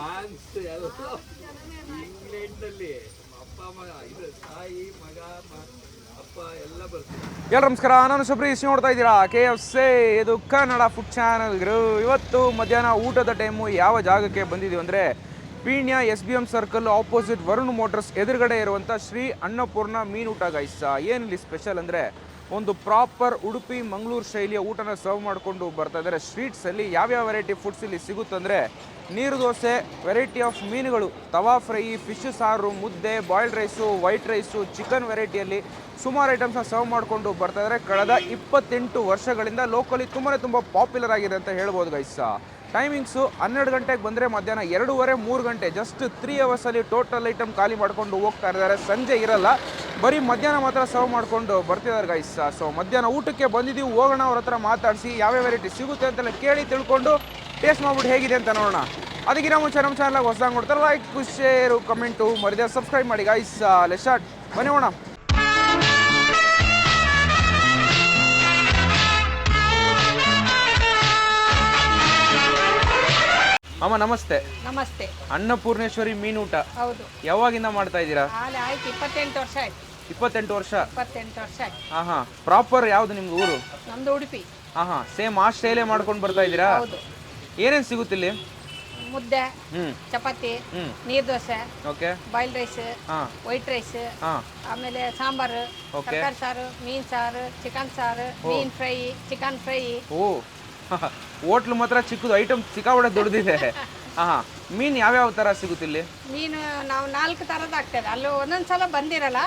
France ಅಪ್ಪ ಮಗ ಇದು ತಾಯಿ, ಮಗ ಎಲ್ಲ ನಮಸ್ಕಾರ, ನಾನು ಶಬರೀಶ್ ನೋಡ್ತಾ ಇದ್ದೀರಾ? ಕೆ ಎಫ್ ಸಿ ಇದು ಕನ್ನಡ ಫುಡ್ ಚಾನಲ್ ಇವತ್ತು ಮಧ್ಯಾಹ್ನ ಊಟದ ಟೈಮು ಯಾವ ಜಾಗಕ್ಕೆ ಬಂದಿದ್ದೀವಿ ಅಂದರೆ, Peenya S B M circle opposite Varun motors ಎದುರುಗಡೆ ಇರುವಂಥ ಶ್ರೀ ಅನ್ನಪೂರ್ಣ ಮೀನೂಟ ಗೈಸ ಏನಿಲ್ಲಿ ಸ್ಪೆಷಲ್ ಅಂದರೆ, ಒಂದು ಪ್ರಾಪರ್ ಉಡುಪಿ ಮಂಗಳೂರು ಶೈಲಿಯ ಊಟನ ಸರ್ವ್ ಮಾಡಿಕೊಂಡು ಬರ್ತಾ ಇದ್ದಾರೆ. ಸ್ಟ್ರೀಟ್ಸಲ್ಲಿ ಯಾವ್ಯಾವ ವೆರೈಟಿ ಫುಡ್ಸ್ ಇಲ್ಲಿ ಸಿಗುತ್ತಂದರೆ ನೀರು ದೋಸೆ ವೆರೈಟಿ ಆಫ್ ಮೀನುಗಳು, ತವಾ ಫ್ರೈ ಫಿಶ್ ಸಾರು, ಮುದ್ದೆ boiled rice white rice chicken ವೆರೈಟಿಯಲ್ಲಿ ಸುಮಾರು ಐಟಮ್ಸ್ನ ಸರ್ವ್ ಮಾಡಿಕೊಂಡು ಬರ್ತಾ ಇದ್ದಾರೆ. ಕಳೆದ ಇಪ್ಪತ್ತೆಂಟು ವರ್ಷಗಳಿಂದ ಲೋಕಲಿ ತುಂಬಾ ತುಂಬ ಪಾಪ್ಯುಲರ್ ಆಗಿದೆ ಅಂತ ಹೇಳ್ಬೋದು ಗೈಸ ಟೈಮಿಂಗ್ಸು ಹನ್ನೆರಡು ಗಂಟೆಗೆ ಬಂದರೆ ಮಧ್ಯಾಹ್ನ ಎರಡೂವರೆ, ಮೂರು ಗಂಟೆ ಜಸ್ಟ್ ತ್ರೀ ಅವರ್ಸಲ್ಲಿ ಟೋಟಲ್ ಐಟಮ್ ಖಾಲಿ ಮಾಡಿಕೊಂಡು ಹೋಗ್ತಾ ಇದ್ದಾರೆ. ಸಂಜೆ ಇರಲ್ಲ, ಬರೀ ಮಧ್ಯಾಹ್ನ ಮಾತ್ರ ಸರ್ವ್ ಮಾಡಿಕೊಂಡು ಬರ್ತಿದ್ದಾರೆ ಗೈಸ್ ಸೊ ಮಧ್ಯಾಹ್ನ ಊಟಕ್ಕೆ ಬಂದಿದ್ದೀವಿ, ಹೋಗೋಣ ಅವ್ರ ಹತ್ರ ಮಾತಾಡಿಸಿ, ಯಾವ್ಯಾವ ವೆರೈಟಿ ಸಿಗುತ್ತೆ ಅಂತೆಲ್ಲ ಕೇಳಿ ತಿಳ್ಕೊಂಡು ಟೇಸ್ಟ್ ಮಾಡ್ಬಿಟ್ಟು ಹೇಗಿದೆ ಅಂತ ನೋಡೋಣ. ಅದಕ್ಕಿಂತ ಮುಂಚೆ ನಮ್ಮ ಚಾನಲ್ಗೆ ಹೊಸದಾಗಿ ನೋಡ್ತಾರೆ ಲೈಕ್ ಶೇರು ಕಮೆಂಟು ಮರಿದೆ ಸಬ್ಸ್ಕ್ರೈಬ್ ಮಾಡಿ ಗೈಸ್ ಲೆಶಾಟ್ ಬನ್ನಿ ಹೋಣ ಅಮ್ಮ ನಮಸ್ತೆ. ನಮಸ್ತೆ. ಅನ್ನಪೂರ್ಣೇಶ್ವರಿ ಮೀನೂಟ ಹೌದು. ಯಾವಾಗಿಂದ ಮಾಡ್ತಾ ಇದ್ದೀರಾ? ಆಯ್ತು ಇಪ್ಪತ್ತೆಂಟು ವರ್ಷ ಆಯ್ತು. ಇಪ್ಪತ್ತೆಂಟು ವರ್ಷ? ಇಪ್ಪತ್ತೆಂಟು ವರ್ಷ ಆಯ್ತು. ಹಾ ಹಾಂ ಪ್ರಾಪರ್ ಯಾವ್ದು ನಿಮ್ದು ಊರು? ನಮ್ದು ಉಡುಪಿ. ಹಾ ಹಾ ಸೇಮ್ ಆಸ್ಟ್ರೇಲಿಯಾ ಮಾಡ್ಕೊಂಡು ಬರ್ತಾ ಇದ್ದೀರಾ? ಹೌದು. ಏನೇನು ಸಿಗುತ್ತಿಲ್ಲಿ ಮುದ್ದೆ ಹ್ಞೂ ಚಪಾತಿ ನೀರ್ ನೀರು ದೋಸೆ ಓಕೆ. ಬಾಯ್ಲ್ಡ್ ರೈಸ್ ಹಾಂ. ವೈಟ್ ರೈಸ್ ಹಾಂ. ಆಮೇಲೆ ಸಾಂಬಾರು Okay. ತರಕಾರಿ ಸಾರು ಮೀನ್ ಸಾರು ಚಿಕನ್ ಸಾರು ಮೀನ್ ಫ್ರೈ ಚಿಕನ್ ಫ್ರೈ. ಓ. ಹೋಟ್ಲು ಮಾತ್ರ ಚಿಕ್ಕದು ಐಟಮ್ ಸಿಕ್ಕಾಪಟ್ಟೆ ದೊಡ್ಡದಿದೆ. ಹಾಂ ಯಾವ ಮೀನು ಯಾವ್ಯಾವ ಥರ ಸಿಗುತ್ತಿಲ್ಲಿ ಮೀನು ನಾವು ನಾಲ್ಕು ಥರದ್ದು ಹಾಕ್ತೇವೆ. ಅಲ್ಲಿ ಒಂದೊಂದ್ ಸಲ ಬಂದಿರಲ್ಲ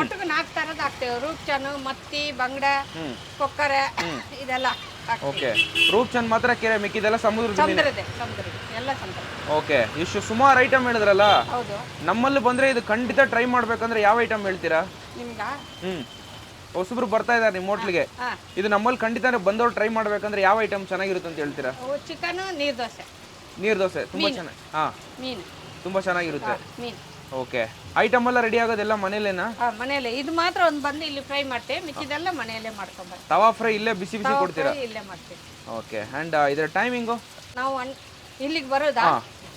ಒಟ್ಟಿಗೆ ನಾಲ್ಕು ಥರದ್ದು ಹಾಕ್ತೇವೆ. ರೂಪ್ಚನು ಮತ್ತಿ ಬಂಗಡೆ ಕೊಕ್ಕರೆ ಇದೆಲ್ಲ. ಓಕೆ ರೂಪ್ ಚಂದ್ ಮಾತ್ರ ಕೆರೆ ಮಿಕ್ಕಿದೆಲ್ಲ ಸಮುದ್ರದ ಮೀನು ಸಮುದ್ರದೆ ಸಮುದ್ರದೆ. ಎಲ್ಲ ಸಮುದ್ರ. ಓಕೆ ಇಷ್ಟು ಸುಮಾರು ಐಟಮ್ ಹೇಳಿದ್ರಲ್ಲ? ಹೌದು. ನಮ್ಮಲ್ಲಿ ಬಂದ್ರೆ ಇದು ಖಂಡಿತ ಟ್ರೈ ಮಾಡ್ಬೇಕಂದ್ರೆ ಯಾವ ಐಟಮ್ ಹೇಳ್ತೀರಾ? ನಿಮ್ಗ? ಹ್ಞೂ ಹೊಸಬ್ರು ಬರ್ತಾ ಇದಾರೆ ನಿಮ್ಮ ಹೋಟ್ಲಿಗೆ ಹಾಂ ಇದು ನಮ್ಮಲ್ಲಿ ಖಂಡಿತ ಬಂದವ್ರು ಟ್ರೈ ಮಾಡ್ಬೇಕಂದ್ರೆ ಯಾವ ಐಟಮ್ ಚೆನ್ನಾಗಿರುತ್ತೆ ಅಂತ ಹೇಳ್ತೀರಾ? ಚಿಕನ್ ನೀರ್ದೋಸೆ ನೀರ್ ದೋಸೆ. ತುಂಬ ಚೆನ್ನಾಗಿ ಹಾ. ಮೀನು. ತುಂಬ ಚೆನ್ನಾಗಿರುತ್ತೆ. ಮೀನು. ಓಕೆ. ಐಟಮ್ ಎಲ್ಲ ರೆಡಿ ಆಗೋದೆಲ್ಲ ಮನೇಲೇನಾ ಮನೆಯಲ್ಲೇ. ಇದು ಮಾತ್ರ ಒಂದು ಬಂದು ಇಲ್ಲಿ ಫ್ರೈ ಮಾಡ್ತೇವೆ ಮಿಕ್ಕಿದೆಲ್ಲ ಮನೆಯಲ್ಲೇ ಮಾಡ್ಕೊಂಬರ್ತೀವಿ ತವಾ ಫ್ರೈ ಇಲ್ಲೇ ಬಿಸಿ ಬಿಸಿ ಕೊಡ್ತೀರಾ? ಇಲ್ಲೇ ಮಾಡ್ತೀವಿ ಓಕೆ. ಆ್ಯಂಡ್ ಇದರ ಟೈಮಿಂಗು ನಾವು ಅನ್ ಇಲ್ಲಿಗೆ ಬರೋದಾ?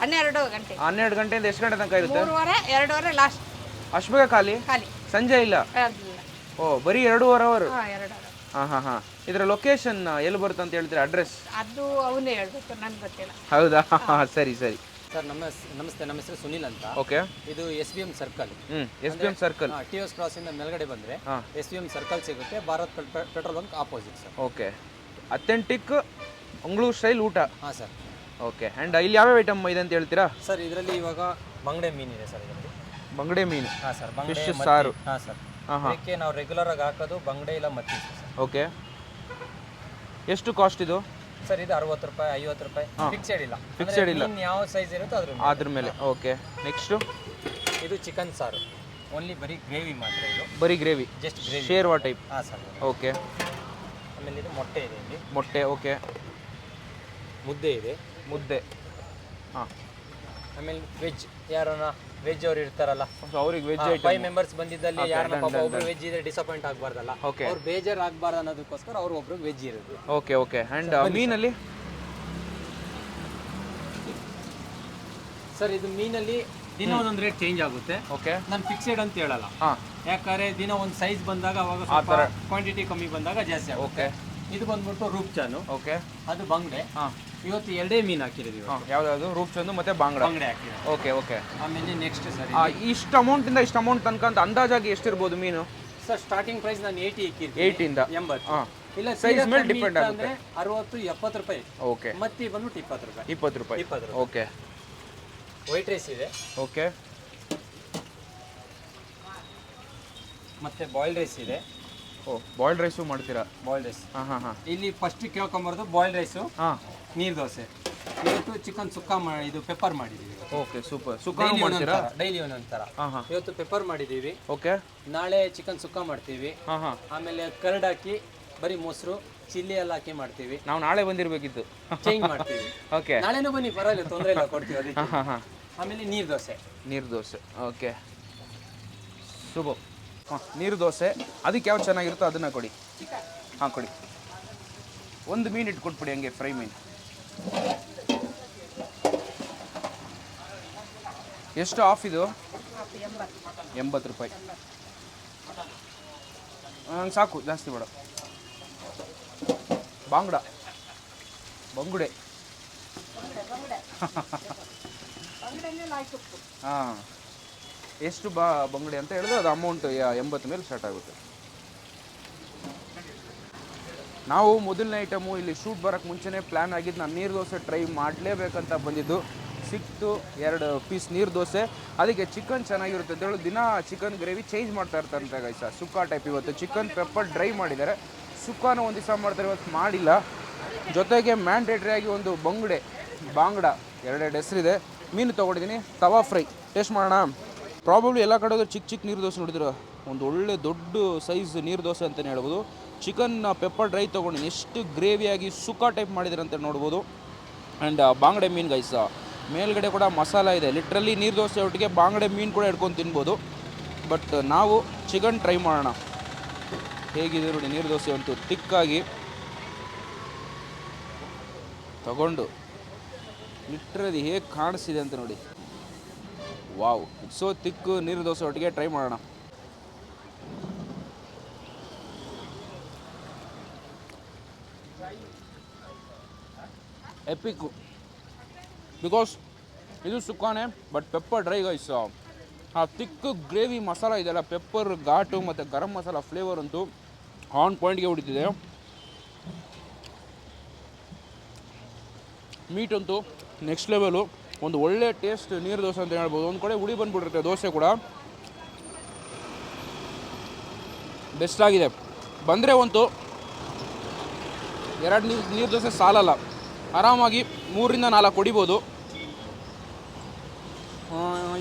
ಹನ್ನೆರಡು ಗಂಟೆ. ಹನ್ನೆರಡು ಗಂಟೆಯಿಂದ ಎಷ್ಟು ಗಂಟೆ ತನಕ ಇರುತ್ತೆ? ಮೂರುವರೆ ಎರಡೂವರೆ ಲಾಸ್ಟ್ ಅಷ್ಟು ಬೇಗ ಖಾಲಿ? ಖಾಲಿ. ಸಂಜೆ ಇಲ್ಲ? ಅದಿಲ್ಲ ಓ ಬರೀ ಎರಡೂವರೆ ಅವರು ಹಾಂ ಎರಡೂವರೆ ಹಾಂ ಹಾಂ ಹಾಂ. ಇದರ ಲೊಕೇಶನ್ ಎಲ್ಲಿ ಬರುತ್ತೆ ಅಂತ ಹೇಳ್ತೀರಾ ಅಡ್ರೆಸ್ ಅದು ಅವನೇ ಹೇಳ್ಬೇಕು ನನ್ಗೆ ಗೊತ್ತಿಲ್ಲ. ಹೌದಾ? ಸರಿ ಸರಿ. ಸರ್ ನಮಸ್ತೆ ನಮಸ್ತೆ ನಮ್ಮ ಹೆಸರು ಸುನಿಲ್ ಅಂತ. ಓಕೆ. ಇದು S B M circle. S B M circle. T S ಇಂದ ಮೇಲ್ಗಡೆ ಬಂದ್ರೆ. ಎಸ್ ಬಿ ಎಂ ಸರ್ಕಲ್ ಸಿಗುತ್ತೆ Bharat pet- petrol bunk opposite sir. Okay. Authentic Mangalore style ಊಟ. ಹಾಂ ಸರ್. ಓಕೆ. ಆ್ಯಂಡ್ ಇಲ್ಲಿ ಯಾವ್ಯಾವ ಐಟಮ್ ಇದೆ ಅಂತ ಹೇಳ್ತೀರಾ? ಸರ್ ಇದರಲ್ಲಿ ಇವಾಗ ಬಂಗಡೆ ಮೀನಿದೆ ಸರ್ ಇದರಲ್ಲಿ. ಬಂಗಡೆ ಮೀನು. ಹಾಂ ಸರ್ ಬಂಗಡೆ Fish ಸಾರು. ಹಾಂ ಸರ್. ಅದಕ್ಕೆ ನಾವು ರೆಗ್ಯುಲರ್ ಆಗಿ ಹಾಕೋದು ಬಂಗಡೆ ಇಲ್ಲ ಮತ್ತಿ ಸರ್. ಓಕೆ. ಎಷ್ಟು ಕಾಸ್ಟ್ ಇದು? ಸರ್ ಇದು ಅರವತ್ತು ರೂಪಾಯಿ ಐವತ್ತು ರೂಪಾಯಿ. ಫಿಕ್ಸೆಡ್ ಇಲ್ಲ. ಫಿಕ್ಸೆಡ್ ಇಲ್ಲ. ಯಾವ ಸೈಜ್ ಇರುತ್ತೋ ಅದ್ರ. ಅದ್ರ ಮೇಲೆ. ಓಕೆ ನೆಕ್ಸ್ಟು ಇದು ಚಿಕನ್ ಸಾರು. ಓನ್ಲಿ ಬರೀ ಗ್ರೇವಿ ಮಾತ್ರ ಇದು. ಬರೀ ಗ್ರೇವಿ ಜಸ್ಟ್ ಗ್ರೇವಿ ಶೇರ್ವಾ ಟೈಪ್ ಹಾಂ ಸರ್. ಓಕೆ ಆಮೇಲೆ ಇದು ಮೊಟ್ಟೆ ಇದೆ ಇಲ್ಲಿ. ಮೊಟ್ಟೆ ಓಕೆ ಮುದ್ದೆ ಇದೆ. ಮುದ್ದೆ. ಹಾಂ. ಆಮೇಲೆ ವೆಜ್ ಯಾರನ್ನ ವೆಜ್ ಅವ್ರು ಇರ್ತಾರಲ್ಲ. ಅವ್ರಿಗೆ ವೆಜ್ ಫೈವ್ ಮೆಂಬರ್ಸ್ ಬಂದಿದ್ದಲ್ಲಿ ಯಾರನ್ನ ಪಾಪ ಒಬ್ರು ವೆಜ್ ಇದ್ರೆ ಡಿಸಪಾಯಿಂಟ್ ಆಗಬಾರ್ದಲ್ಲ. ಓಕೆ ಅವ್ರು ಬೇಜಾರ್ ಆಗಬಾರ್ದು ಅನ್ನೋದಕ್ಕೋಸ್ಕರ ಅವ್ರು ಒಬ್ರು ವೆಜ್ ಇರೋದು. ಓಕೆ ಓಕೆ ಆ್ಯಂಡ್ ಮೀನಲ್ಲಿ? ಸರ್ ಇದು ಮೀನಲ್ಲಿ ದಿನ ಒಂದೊಂದು ರೇಟ್ ಚೇಂಜ್ ಆಗುತ್ತೆ. ಓಕೆ ನಾನು ಫಿಕ್ಸೆಡ್ ಅಂತ ಹೇಳಲ್ಲ. ಹಾಂ. ಯಾಕಂದ್ರೆ ದಿನ ಒಂದು ಸೈಜ್ ಬಂದಾಗ ಅವಾಗ ಸ್ವಲ್ಪ ಕ್ವಾಂಟಿಟಿ ಕಮ್ಮಿ ಬಂದಾಗ ಜಾಸ್ತಿ ಓಕೆ ಇದು ಬಂದ್ಬಿಟ್ಟು ರೂಪ್ಚಾನು ಓಕೆ ಅದು ಬಂಗ್ಡೆ. ಹಾಂ. ಇವತ್ತು ಎರಡೇ ಮೀನು ಹಾಕಿರೋದು ಹಾಂ ಯಾವ್ದಾದ್ರು ರೂಪ್ಚಂದು ಮತ್ತೆ ಬಾಂಗ್ಡ. ಬಂಗಡೆ ಹಾಕಿರೋದು. Okay okay. ಆಮೇಲೆ ನೆಕ್ಸ್ಟ್ ಸರಿ. ಇಷ್ಟು ಅಮೌಂಟಿಂದ ಇಷ್ಟು ಅಮೌಂಟ್ ತನಕ ಅಂತ ಅಂದಾಜಾಗಿ ಎಷ್ಟಿರ್ಬೋದು ಮೀನು? ಸರ್ ಸ್ಟಾರ್ಟಿಂಗ್ ಪ್ರೈಸ್ ನಾನು ಏಯ್ಟಿ ಇಕ್ಕಿರ್ತೀನಿ ಇಂದ. ಎಂಬತ್ತು. ಹಾಂ. ಇಲ್ಲ ಸೈಜ್ ಮೇಲೆ depend ಡಿಪೆಂಡ್ ಆಗುತ್ತೆ. ಅಂದ್ರೆ ಅರವತ್ತು ಎಪ್ಪತ್ತು ರೂಪಾಯಿ. ಓಕೆ. ಮತ್ತೆ ಬಂದ್ಬಿಟ್ಟು ಇಪ್ಪತ್ತು ರೂಪಾಯಿ. ಇಪ್ಪತ್ತು ರೂಪಾಯಿ. ಇಪ್ಪತ್ತು ರೂಪಾಯಿ. ಓಕೆ. ವೈಟ್ ರೈಸ್ ಇದೆ. ಓಕೆ. ಮತ್ತೆ ಬಾಯ್ಲ್ಡ್ ರೈಸ್ ಇದೆ. ಓ ಬಾಯ್ಲ್ಡ್ ರೈಸು ಮಾಡ್ತೀರಾ? ಬಾಯ್ಲ್ಡ್ ರೈಸ್ ಹಾಂ ಹಾಂ ಹಾಂ. ಇಲ್ಲಿ ಫಸ್ಟ್ ಕೇಳ್ಕೊಂಬರೋದು ಬಾಯ್ಲ್ಡ್ ರೈಸು ಹಾಂ. ನೀರು ದೋಸೆ. ಇವತ್ತು ಚಿಕನ್ ಸುಕ್ಕ ಮಾಡಿ ಇದು ಪೆಪ್ಪರ್ ಮಾಡಿದ್ದೀವಿ ಓಕೆ ಸೂಪರ್ ಸುಕ್ಕ ಡೈಲಿ ಮಾಡ್ತೀರಾ? ಡೈಲಿ ಒಂದೊಂದು ಥರ ಹಾಂ ಹಾಂ. ಇವತ್ತು ಪೆಪ್ಪರ್ ಮಾಡಿದ್ದೀವಿ ಓಕೆ ನಾಳೆ ಚಿಕನ್ ಸುಕ್ಕ ಮಾಡ್ತೀವಿ. ಹಾಂ ಹಾಂ. ಆಮೇಲೆ ಕರ್ಡ್ ಹಾಕಿ ಬರೀ ಮೊಸರು ಚಿಲ್ಲಿ ಎಲ್ಲ ಹಾಕಿ ಮಾಡ್ತೀವಿ. ನಾವು ನಾಳೆ ಬಂದಿರಬೇಕಿತ್ತು. ಚೇಂಜ್ ಮಾಡ್ತೀವಿ. ಓಕೆ ನಾಳೆನೂ ಬನ್ನಿ ಪರವಾಗಿಲ್ಲ ತೊಂದರೆ ಇಲ್ಲ ಕೊಡ್ತೀವಿ ಅದಕ್ಕೆ. ಹಾಂ ಹಾಂ ಆಮೇಲೆ ನೀರು ದೋಸೆ. ನೀರು ದೋಸೆ. ಓಕೆ ಶುಭ. ಹಾಂ ನೀರು ದೋಸೆ. ಅದಕ್ಕೆ ಯಾವ್ದು ಚೆನ್ನಾಗಿರುತ್ತೋ ಅದನ್ನು ಕೊಡಿ. ಹಾಂ ಕೊಡಿ. ಒಂದು ಮೀನು ಇಟ್ಟು ಕೊಟ್ಬಿಡಿ ಹಂಗೆ ಫ್ರೈ ಮೀನು. ಎಷ್ಟು ಆಫ್ ಇದು? ಎಂಬತ್ತು ರೂಪಾಯಿ. ನಂಗೆ ಸಾಕು ಜಾಸ್ತಿ ಬೇಡ. ಬಾಂಗ್ಡ. ಬಂಗುಡೆ. ಹಾಂ. ಎಷ್ಟು ಬಾ ಬಂಗುಡೆ ಅಂತ ಹೇಳಿದ್ರೆ ಅದು ಅಮೌಂಟ್ ಎಂಬತ್ತು ಮೇಲೆ ಸ್ಟಾರ್ಟ್ ಆಗುತ್ತೆ. ನಾವು ಮೊದಲನೇ ಐಟಮು ಇಲ್ಲಿ ಶೂಟ್ ಬರೋಕ್ಕೆ ಮುಂಚೆನೇ ಪ್ಲ್ಯಾನ್ ಆಗಿದ್ದು ನಾನು ನೀರು ದೋಸೆ ಟ್ರೈ ಮಾಡಲೇಬೇಕಂತ ಬಂದಿದ್ದು. ಸಿಕ್ತು ಎರಡು ಪೀಸ್ ನೀರು ದೋಸೆ. ಅದಕ್ಕೆ ಚಿಕನ್ ಚೆನ್ನಾಗಿರುತ್ತೆ. ಅಂತ ಹೇಳಿ ದಿನ ಚಿಕನ್ ಗ್ರೇವಿ ಚೇಂಜ್ ಮಾಡ್ತಾ ಇರ್ತಾರಂತೆ ಗೈಸ ಸುಕ್ಕ ಟೈಪ್ ಇವತ್ತು ಚಿಕನ್ ಪೆಪ್ಪರ್ ಡ್ರೈ ಮಾಡಿದ್ದಾರೆ. ಸುಕ್ಕಾನ ಒಂದು ದಿವಸ ಮಾಡ್ತಾರೆ, ಇವತ್ತು ಮಾಡಿಲ್ಲ. ಜೊತೆಗೆ ಮ್ಯಾಂಡೇಟ್ರಿಯಾಗಿ ಒಂದು ಬಂಗುಡೆ, ಬಾಂಗ್ಡ, ಎರಡೆರಡು ಹೆಸರಿದೆ. ಮೀನು ತೊಗೊಂಡಿದ್ದೀನಿ, ತವಾ ಫ್ರೈ ಟೇಸ್ಟ್ ಮಾಡೋಣ. ಪ್ರಾಬಬ್ಲಿ ಎಲ್ಲ ಕಡೆಗೂ ಚಿಕ್ಕ ಚಿಕ್ಕ ನೀರು ದೋಸೆ ನೋಡಿದ್ರು? ಒಂದು ಒಳ್ಳೆ ದೊಡ್ಡ ಸೈಜ್ ನೀರು ದೋಸೆ ಅಂತಲೇ ಹೇಳ್ಬೋದು. ಚಿಕನ್ ಪೆಪ್ಪರ್ ಡ್ರೈ ತೊಗೊಂಡಿನಿ. ಎಷ್ಟು ಗ್ರೇವಿಯಾಗಿ ಸುಕ್ಕ ಟೈಪ್ ಮಾಡಿದ್ರಂತೆ ನೋಡ್ಬೋದು. ಆ್ಯಂಡ್ ಬಾಂಗಡೆ ಮೀನು ಗೈಸ ಮೇಲ್ಗಡೆ ಕೂಡ ಮಸಾಲ ಇದೆ. ಲಿಟ್ರಲಿ ನೀರು ದೋಸೆ ಒಟ್ಟಿಗೆ ಬಾಂಗಡೆ ಮೀನು ಕೂಡ ಇಟ್ಕೊಂಡು ತಿನ್ಬೋದು. ಬಟ್ ನಾವು ಚಿಕನ್ ಟ್ರೈ ಮಾಡೋಣ. ಹೇಗಿದೆ ನೋಡಿ, ನೀರು ದೋಸೆ ಅಂತೂ ತಿಕ್ಕಾಗಿ ತಗೊಂಡು. ಲಿಟ್ರಲಿ ಹೇಗೆ ಕಾಣಿಸಿದೆ ಅಂತ ನೋಡಿ. ವಾವ್ ಸೊ ತಿಕ್ಕು ನೀರು ದೋಸೆ ಒಟ್ಟಿಗೆ ಟ್ರೈ ಮಾಡೋಣ. ಎಪಿಕ್ಕು ಬಿಕಾಸ್ ಇದು ಸುಕ್ಕಾನೆ ಬಟ್ ಪೆಪ್ಪರ್ ಡ್ರೈ ಗೈಸ್ ಆ ತಿಕ್ಕು ಗ್ರೇವಿ ಮಸಾಲ ಇದೆಲ್ಲ ಪೆಪ್ಪರ್ ಘಾಟು ಮತ್ತು ಗರಂ ಮಸಾಲ ಫ್ಲೇವರ್ ಅಂತೂ ಆನ್ ಪಾಯಿಂಟ್ಗೆ ಹೊಡಿತಿದೆ. ಮೀಟ್ ಅಂತೂ ನೆಕ್ಸ್ಟ್ ಲೆವೆಲು ಒಂದು ಒಳ್ಳೆ ಟೇಸ್ಟ್ ನೀರು ದೋಸೆ ಅಂತ ಹೇಳ್ಬೋದು. ಒಂದು ಕಡೆ ಹುಳಿ ಬಂದ್ಬಿಟ್ಟಿರುತ್ತೆ ದೋಸೆ ಕೂಡ. ಬೆಸ್ಟ್ ಆಗಿದೆ. ಬಂದರೆ ಒಂದು ಎರಡು ನೀರು ನೀರು ದೋಸೆ ಸಾಲಲ್ಲ. ಆರಾಮಾಗಿ ಮೂರರಿಂದ ನಾಲ್ಕು ಹೊಡಿಬೋದು.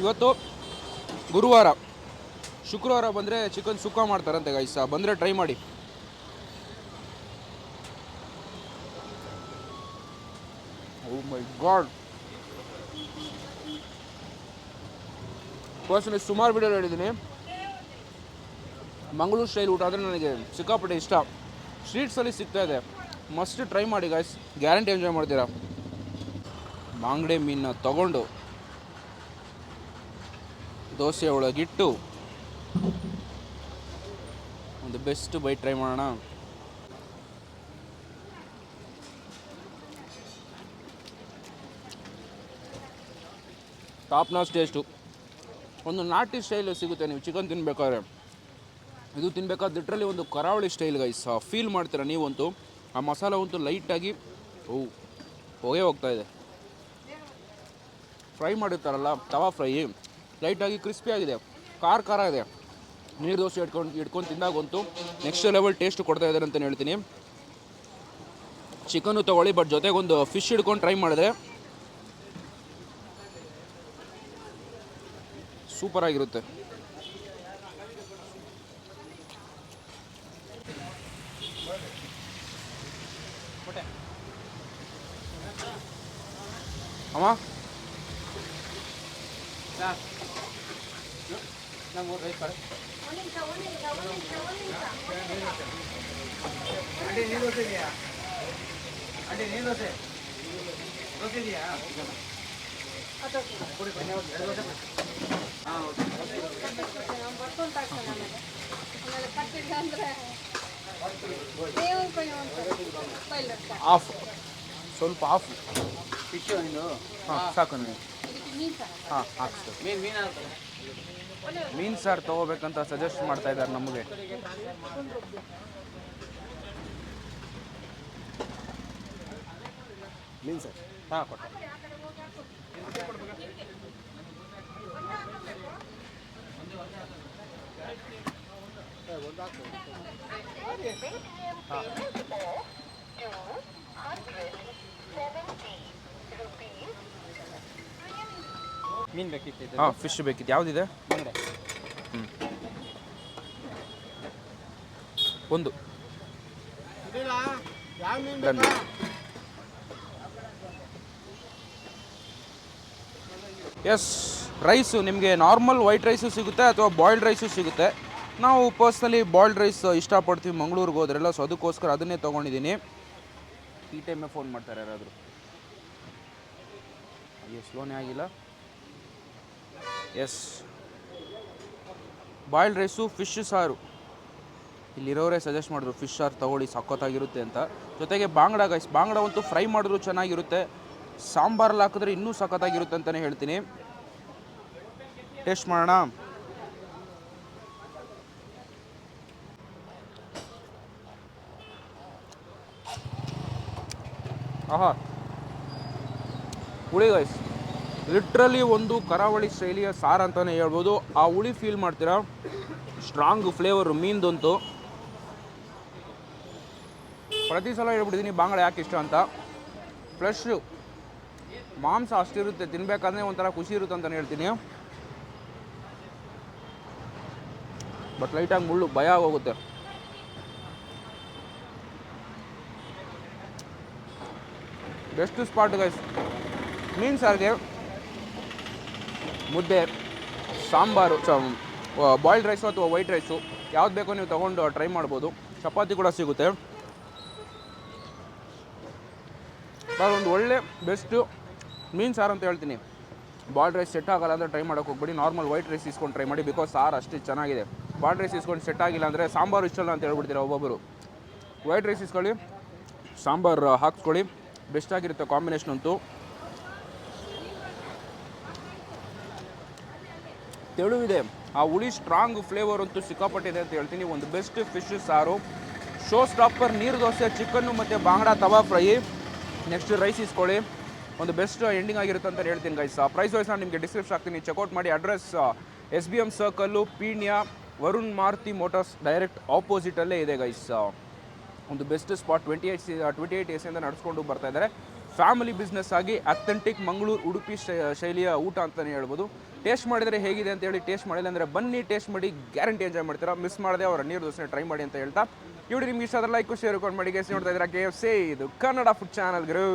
ಇವತ್ತು ಗುರುವಾರ, ಶುಕ್ರವಾರ ಬಂದರೆ ಚಿಕನ್ ಸುಕ್ಕ ಮಾಡ್ತಾರಂತೆ ಗೈಸ ಬಂದರೆ ಟ್ರೈ ಮಾಡಿ. ಓ ಮೈ ಗಾಡ್ ಪರ್ಸನಲಿ ಸುಮಾರು ವಿಡಿಯೋ ಹೇಳಿದ್ದೀನಿ ಮಂಗಳೂರು ಸ್ಟೈಲ್ ಊಟ ಆದರೆ ನನಗೆ ಸಿಕ್ಕಾಪಟ್ಟೆ ಇಷ್ಟ. ಸ್ಟ್ರೀಟ್ಸಲ್ಲಿ ಸಿಗ್ತಾ ಇದೆ. ಮಸ್ಟ್ ಟ್ರೈ ಮಾಡಿ ಗಾಯ್ಸ್ ಗ್ಯಾರಂಟಿ ಎಂಜಾಯ್ ಮಾಡ್ತೀರಾ? ಮಾಂಗಡೆ ಮೀನನ್ನ ತಗೊಂಡು ದೋಸೆ ಒಳಗಿಟ್ಟು ಒಂದು ಬೆಸ್ಟ್ ಬೈ ಟ್ರೈ ಮಾಡೋಣ. ಟಾಪ್ ನಾಚ್ ಟೇಸ್ಟು ಒಂದು ನಾಟಿ ಸ್ಟೈಲ್ ಸಿಗುತ್ತೆ, ನೀವು ಚಿಕನ್ ತಿನ್ಬೇಕಾದ್ರೆ. ಇದು ತಿನ್ಬೇಕಾದ್ರೆ ಲಿಟ್ರಲಿ ಒಂದು ಕರಾವಳಿ ಸ್ಟೈಲ್ ಗೈಸ್ ಫೀಲ್ ಮಾಡ್ತೀರಾ ನೀವಂತೂ? ಆ ಮಸಾಲ ಅಂತೂ ಲೈಟಾಗಿ, ಓ, ಹೊಗೆ ಹೋಗ್ತಾ ಇದೆ. ಫ್ರೈ ಮಾಡಿರ್ತಾರಲ್ಲ, ತವಾ ಫ್ರೈ, ಲೈಟಾಗಿ ಕ್ರಿಸ್ಪಿ ಆಗಿದೆ, ಖಾರ ಖಾರ ಇದೆ. ನೀರು ದೋಸೆ ಇಟ್ಕೊಂಡು ಇಟ್ಕೊಂಡು ತಿಂದಾಗಂತೂ ನೆಕ್ಸ್ಟ್ ಲೆವೆಲ್ ಟೇಸ್ಟ್ ಕೊಡ್ತಾ ಇದ್ದಾರೆ ಅಂತಲೇ ಹೇಳ್ತೀನಿ. ಚಿಕನ್ನು ತೊಗೊಳ್ಳಿ ಬಟ್ ಜೊತೆಗೊಂದು ಫಿಶ್ ಹಿಡ್ಕೊಂಡು ಟ್ರೈ ಮಾಡಿದ್ರೆ ಸೂಪರ್ ಆಗಿರುತ್ತೆ ಅಮ್ಮ ನಮ್ಮ ರೈಸ್ ಕಡೆ ಅಡ್ಡಿ ನೀರು ದೋಸೆ ಇದೆಯಾ ಅಡ್ಡಿ ನೀರು ದೋಸೆ ದೋಸೆ ಇದೆಯಾ ಕೊಡಿ ಕೊಡಿ ಎರಡು ದೋಸೆ ಕೊಡಿ ಹಾಂ ಓಕೆ ನಾವು ಬರ್ಕೊಂತ ಆಗ್ತದೆ ಆಮೇಲೆ ಆಮೇಲೆ ಕಟ್ಟಿಲ್ಲ ಅಂದ್ರೆ ದೇವ್ರ ಪೈ ಅಂತ ಪೈಲ್ ಆಫ್ ಸ್ವಲ್ಪ ಆಫ್ ಫಿಶು ಇದು ಹಾಂ ಸಾಕು ನನಗೆ. ಮೀನ್ ಸಾರ್ ಹಾಂ ಹಾಕ್ಸ್ತು ಮೀನು ಮೀನು ಮೀನು ಸಾರು ತೊಗೋಬೇಕಂತ ಸಜೆಸ್ಟ್ ಮಾಡ್ತಾ ಇದ್ದಾರೆ ನಮಗೆ. ಮೀನು ಸರ್. ಹಾಂ ಕೊಟ್ಟೆ. ಮೀನು ಬೇಕಿತ್ತು ಹಾಂ ಫಿಶ್ ಬೇಕಿತ್ತು. ಯಾವುದಿದೆ? ಬಂಗಡೆ ಒಂದು. ಡನ್. ಎಸ್ ರೈಸು ನಿಮಗೆ ನಾರ್ಮಲ್ ವೈಟ್ ರೈಸು ಸಿಗುತ್ತೆ ಅಥವಾ ಬಾಯ್ಲ್ಡ್ ರೈಸು ಸಿಗುತ್ತೆ. ನಾವು ಪರ್ಸ್ನಲಿ ಬಾಯ್ಲ್ಡ್ ರೈಸ್ ಇಷ್ಟಪಡ್ತೀವಿ ಮಂಗಳೂರಿಗೆ ಹೋದ್ರೆಲ್ಲ. ಸೊ ಅದಕ್ಕೋಸ್ಕರ ಅದನ್ನೇ ತೊಗೊಂಡಿದ್ದೀನಿ. ಈ ಟೈಮೇ ಫೋನ್ ಮಾಡ್ತಾರೆ ಯಾರಾದರೂ. ಅಯ್ಯೋ ಸ್ಲೋನೇ ಆಗಿಲ್ಲ. ಎಸ್ ಬಾಯ್ಲ್ಡ್ ರೈಸು ಫಿಶ್ ಸಾರು. ಇಲ್ಲಿರೋರೇ ಸಜೆಸ್ಟ್ ಮಾಡಿದ್ರು ಫಿಶ್ ಸಾರು ತಗೊಳ್ಳಿ, ಸಖತ್ತಾಗಿರುತ್ತೆ ಅಂತ. ಜೊತೆಗೆ ಬಾಂಗ್ಡಾ ಗೈಸ್ ಬಾಂಗ್ಡ ಅಂತೂ ಫ್ರೈ ಮಾಡಿದ್ರು ಚೆನ್ನಾಗಿರುತ್ತೆ. ಸಾಂಬಾರಲ್ಲಿ ಹಾಕಿದ್ರೆ ಇನ್ನೂ ಸಖತ್ತಾಗಿರುತ್ತೆ ಅಂತಲೇ ಹೇಳ್ತೀನಿ. ಟೇಸ್ಟ್ ಮಾಡೋಣ. ಆಹಾ. ಹುಳಿ ಗೈಸ್ ಲಿಟ್ರಲಿ ಒಂದು ಕರಾವಳಿ ಶೈಲಿಯ ಸಾರು ಅಂತಲೇ ಹೇಳ್ಬೋದು. ಆ ಹುಳಿ ಫೀಲ್ ಮಾಡ್ತೀರಾ? ಸ್ಟ್ರಾಂಗ್ ಫ್ಲೇವರು ಮೀನ್ದಂತೂ. ಪ್ರತಿ ಸಲ ಹೇಳ್ಬಿಟ್ಟಿದ್ದೀನಿ ಬಾಂಗ್ಳ ಯಾಕೆ ಇಷ್ಟ ಅಂತ. ಪ್ಲಸ್ ಮಾಂಸ ಅಷ್ಟಿರುತ್ತೆ ತಿನ್ಬೇಕಾದ್ರೆ ಒಂಥರ ಖುಷಿ ಇರುತ್ತೆ ಅಂತಲೇ ಹೇಳ್ತೀನಿ. ಬಟ್ ಲೈಟಾಗಿ ಮುಳ್ಳು, ಭಯ ಆಗೋಗುತ್ತೆ. ಬೆಸ್ಟ್ ಸ್ಪಾಟ್ ಗೈಸ್ ಮೀನು ಸಾರಿಗೆ ಮುದ್ದೆ, ಸಾಂಬಾರು ಬಾಯ್ಲ್ಡ್ ರೈಸು ಅಥವಾ ವೈಟ್ ರೈಸು ಯಾವ್ದು ಬೇಕೋ ನೀವು ತೊಗೊಂಡು ಟ್ರೈ ಮಾಡ್ಬೋದು. ಚಪಾತಿ ಕೂಡ ಸಿಗುತ್ತೆ. ಒಂದು ಒಳ್ಳೆ ಬೆಸ್ಟು ಮೀನು ಸಾರು ಅಂತ ಹೇಳ್ತೀನಿ. ಬಾಯ್ಲ್ಡ್ ರೈಸ್ ಸೆಟ್ ಆಗಲ್ಲ ಅಂದರೆ ಟ್ರೈ ಮಾಡೋಕೆ ಹೋಗ್ಬೇಡಿ. ನಾರ್ಮಲ್ ವೈಟ್ ರೈಸ್ ಇಸ್ಕೊಂಡು ಟ್ರೈ ಮಾಡಿ ಬಿಕಾಸ್ ಸಾರು ಅಷ್ಟು ಚೆನ್ನಾಗಿದೆ. ಬಾಯ್ಲ್ಡ್ ರೈಸ್ ಇಸ್ಕೊಂಡು ಸೆಟ್ ಆಗಿಲ್ಲ ಅಂದರೆ ಸಾಂಬಾರು ಇಷ್ಟಲ್ಲ ಅಂತ ಹೇಳ್ಬಿಡ್ತೀರಾ ಒಬ್ಬೊಬ್ಬರು ವೈಟ್ ರೈಸ್ ಇಸ್ಕೊಳ್ಳಿ, ಸಾಂಬಾರು ಹಾಕ್ಸ್ಕೊಳ್ಳಿ. ಬೆಸ್ಟ್ ಆಗಿರುತ್ತೆ ಕಾಂಬಿನೇಷನ್ ಅಂತೂ. ತೆಳುವಿದೆ. ಆ ಹುಳಿ ಸ್ಟ್ರಾಂಗ್ ಫ್ಲೇವರ್ ಅಂತೂ ಸಿಕ್ಕಾಪಟ್ಟಿದೆ ಅಂತ ಹೇಳ್ತೀನಿ. ಒಂದು ಬೆಸ್ಟ್ ಫಿಶ್ ಸಾರು. ಶೋ ಸ್ಟಾಪರ್ ನೀರು ದೋಸೆ ಚಿಕನ್ನು ಮತ್ತು ಬಾಂಗ್ಡಾ ತವಾ ಫ್ರೈ ನೆಕ್ಸ್ಟ್ ರೈಸ್ ಇಸ್ಕೊಳ್ಳಿ. ಒಂದು ಬೆಸ್ಟ್ ಎಂಡಿಂಗ್ ಆಗಿರುತ್ತೆ ಅಂತ ಹೇಳ್ತೀನಿ ಗೈಸ್ ಪ್ರೈಸ್ ವೈಸ್ ನಾನು ನಿಮಗೆ ಡಿಸ್ಕ್ರಿಪ್ಷನ್ ಹಾಕ್ತೀನಿ. ಚೆಕ್ಔಟ್ ಮಾಡಿ. Address S B M circle Peenya Varun Maruti motors direct ಆಪೋಸಿಟಲ್ಲೇ ಇದೆ ಗೈಸ್ ಒಂದು best spot twenty eight twenty eight ಇಯರ್ಸಿಂದ ನಡೆಸ್ಕೊಂಡು ಬರ್ತಾ ಇದ್ದಾರೆ. ಫ್ಯಾಮಿಲಿ ಬಿಸ್ನೆಸ್ ಆಗಿ ಅಥೆಂಟಿಕ್ ಮಂಗಳೂರು ಉಡುಪಿ ಶೈಲಿಯ ಊಟ ಅಂತಲೇ ಹೇಳ್ಬೋದು. ಟೇಸ್ಟ್ ಮಾಡಿದರೆ ಹೇಗಿದೆ ಅಂತ ಹೇಳಿ ಟೇಸ್ಟ್ ಮಾಡಿಲ್ಲ ಅಂದರೆ ಬನ್ನಿ ಟೇಸ್ಟ್ ಮಾಡಿ ಗ್ಯಾರಂಟಿ ಎಂಜಾಯ್ ಮಾಡ್ತೀರಾ. ಮಿಸ್ ಮಾಡದೆ ಅವರ ನೀರು ದೋಸೆ ಟ್ರೈ ಮಾಡಿ ಅಂತ ಹೇಳ್ತಾ. ಇವ್ರಿಗೆ ನಿಮ್ಗೆ ಇಷ್ಟ ಆದ್ರೆ ಲೈಕ್ ಶೇರ್ ಮಾಡಿ. ಗೆಸ್ ನೋಡ್ತಾ ಇದ್ದೀರಾ. ಕೆ ಎಫ್ ಸಿ ಇದು ಕನ್ನಡ ಫುಡ್ ಚಾನಲ್ ಗುರು.